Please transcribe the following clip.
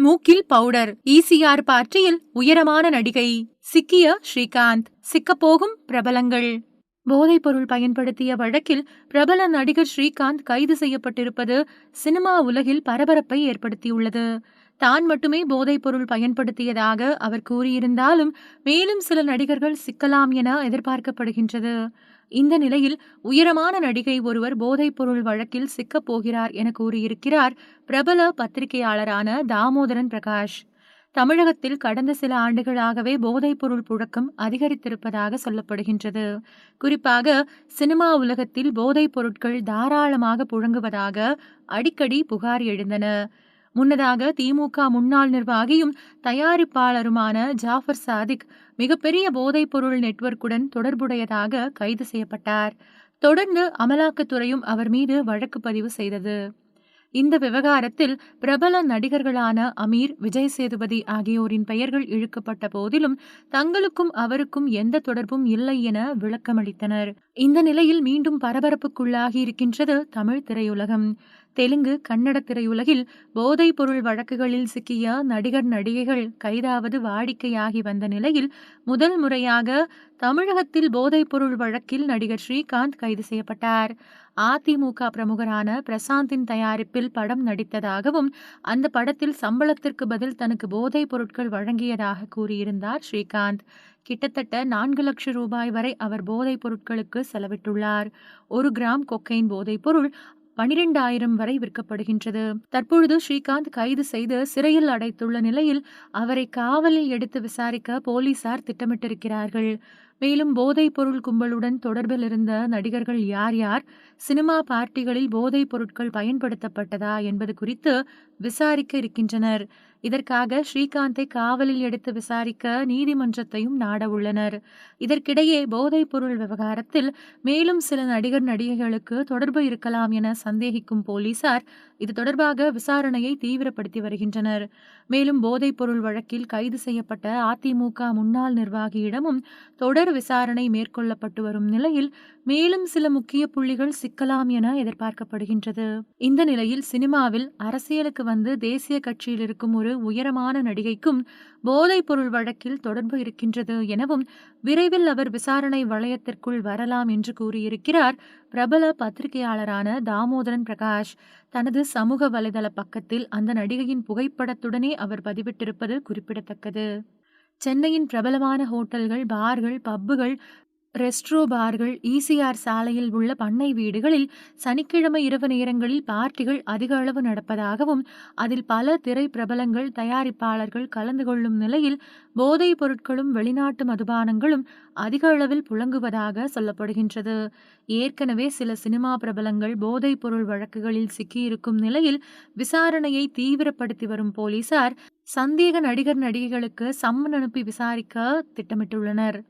மூக்கில் powder ECR பார்ட்டியில் உயரமான நடிகை சிக்கிய ஸ்ரீகாந்த். சிக்கப்போகும் பிரபலங்கள். போதைப்பொருள் பயன்படுத்திய வழக்கில் பிரபல நடிகர் ஸ்ரீகாந்த் கைது செய்யப்பட்டிருப்பது சினிமா உலகில் பரபரப்பை ஏற்படுத்தியுள்ளது. தான் மட்டுமே போதைப்பொருள் பயன்படுத்தியதாக அவர் கூறியிருந்தாலும் மேலும் சில நடிகர்கள் சிக்கலாம் என எதிர்பார்க்கப்படுகின்றது. இந்த நிலையில் உயரமான நடிகை ஒருவர் போதைப்பொருள் வழக்கில் சிக்கப் போகிறார் என கூறியிருக்கிறார் பிரபல பத்திரிகையாளரான தாமோதரன் பிரகாஷ். தமிழகத்தில் கடந்த சில ஆண்டுகளாகவே போதைப்பொருள் புழக்கம் அதிகரித்திருப்பதாக சொல்லப்படுகின்றது. குறிப்பாக சினிமா உலகத்தில் போதைப் பொருட்கள் தாராளமாக புழங்குவதாக அடிக்கடி புகார் எழுந்தன. முன்னதாக திமுக முன்னாள் நிர்வாகியும் தயாரிப்பாளருமான ஜாஃபர் சாதிக் மிகப்பெரிய போதைப்பொருள் நெட்வொர்க்குடன் தொடர்புடையதாக கைது செய்யப்பட்டார். தொடர்ந்து அமலாக்கத்துறையும் அவர் மீது வழக்கு பதிவு செய்தது. இந்த விவகாரத்தில் பிரபல நடிகர்களான அமீர் விஜய் சேதுபதி ஆகியோரின் பெயர்கள் இழுக்கப்பட்ட போதிலும் தங்களுக்கும் அவருக்கும் எந்த தொடர்பும் இல்லை என விளக்கமளித்தனர். இந்த நிலையில் மீண்டும் பரபரப்புக்குள்ளாகி இருக்கின்றது தமிழ் திரையுலகம். தெலுங்கு கன்னட திரையுலகில் போதைப் பொருள் வழக்குகளில் சிக்கிய நடிகர் நடிகைகள் கைதாவது வாடிக்கையாகி வந்த நிலையில் முதல் முறையாக தமிழகத்தில் போதைப் பொருள் வழக்கில் நடிகர் ஸ்ரீகாந்த் கைது செய்யப்பட்டார். அதிமுக பிரமுகரான பிரசாந்தின் தயாரிப்பில் படம் நடித்ததாகவும் அந்த படத்தில் சம்பளத்திற்கு பதில் தனக்கு போதைப் பொருட்கள் வழங்கியதாக கூறியிருந்தார் ஸ்ரீகாந்த். கிட்டத்தட்ட நான்கு லட்சம் ரூபாய் வரை அவர் போதைப் பொருட்களுக்கு செலவிட்டுள்ளார். ஒரு கிராம் கொக்கைன் போதைப் பொருள் பனிரெண்டாயிரம் வரை விற்கப்படுகின்றது. தற்பொழுது ஸ்ரீகாந்த் கைது செய்து சிறையில் அடைத்துள்ள நிலையில் அவரை காவலில் எடுத்து விசாரிக்க போலீசார் திட்டமிட்டிருக்கிறார்கள். மேலும் போதைப் பொருள் கும்பலுடன் தொடர்பில் இருந்த நடிகர்கள் யார் யார் சினிமா பார்ட்டிகளில் போதைப் பொருட்கள் பயன்படுத்தப்பட்டதா என்பது குறித்து விசாரிக்க இருக்கின்றனர். இதற்காக ஸ்ரீகாந்தை காவலில் எடுத்து விசாரிக்க நீதிமன்றத்தையும் நாட உள்ளனர். இதற்கிடையே போதைப் பொருள் விவகாரத்தில் மேலும் சில நடிகர் நடிகைகளுக்கு தொடர்பு இருக்கலாம் என சந்தேகிக்கும் போலீசார் இது தொடர்பாக விசாரணையை தீவிரப்படுத்தி வருகின்றனர். மேலும் போதைப் பொருள் வழக்கில் கைது செய்யப்பட்ட அதிமுக முன்னாள் நிர்வாகியிடமும் தொடர் விசாரணை மேற்கொள்ளப்பட்டு வரும் நிலையில் மேலும் சில முக்கிய புள்ளிகள் சிக்கலாம் என எதிர்பார்க்கப்படுகின்றது. இந்த நிலையில் சினிமாவில் அரசியலுக்கு வந்து தேசிய கட்சியில் இருக்கும் ஒரு உயரமான நடிகைக்கும் போதைப் பொருள் வழக்கில் தொடர்பு இருக்கின்றது எனவும் விரைவில் அவர் விசாரணை வளையத்திற்குள் வரலாம் என்று கூறியிருக்கிறார் பிரபல பத்திரிகையாளரான தாமோதரன் பிரகாஷ். தனது சமூக வலைதள பக்கத்தில் அந்த நடிகையின் புகைப்படத்துடனே அவர் பதிவிட்டிருப்பது குறிப்பிடத்தக்கது. சென்னையின் பிரபலமான ஹோட்டல்கள் பார்கள் பப்புகள் ரெஸ்ட்ரோ பார்கள் ஈசிஆர் சாலையில் உள்ள பண்ணை வீடுகளில் சனிக்கிழமை இரவு நேரங்களில் பார்ட்டிகள் அதிக அளவு நடப்பதாகவும் அதில் பல திரை பிரபலங்கள் தயாரிப்பாளர்கள் கலந்து கொள்ளும் நிலையில் போதைப் பொருட்களும் வெளிநாட்டு மதுபானங்களும் அதிக அளவில் புழங்குவதாக சொல்லப்படுகின்றது. ஏற்கனவே சில சினிமா பிரபலங்கள் போதைப் பொருள் வழக்குகளில் சிக்கியிருக்கும் நிலையில் விசாரணையை தீவிரப்படுத்தி வரும் போலீசார் சந்தேக நடிகர் நடிகைகளுக்கு சம்மன் அனுப்பி விசாரிக்க திட்டமிட்டுள்ளனர்.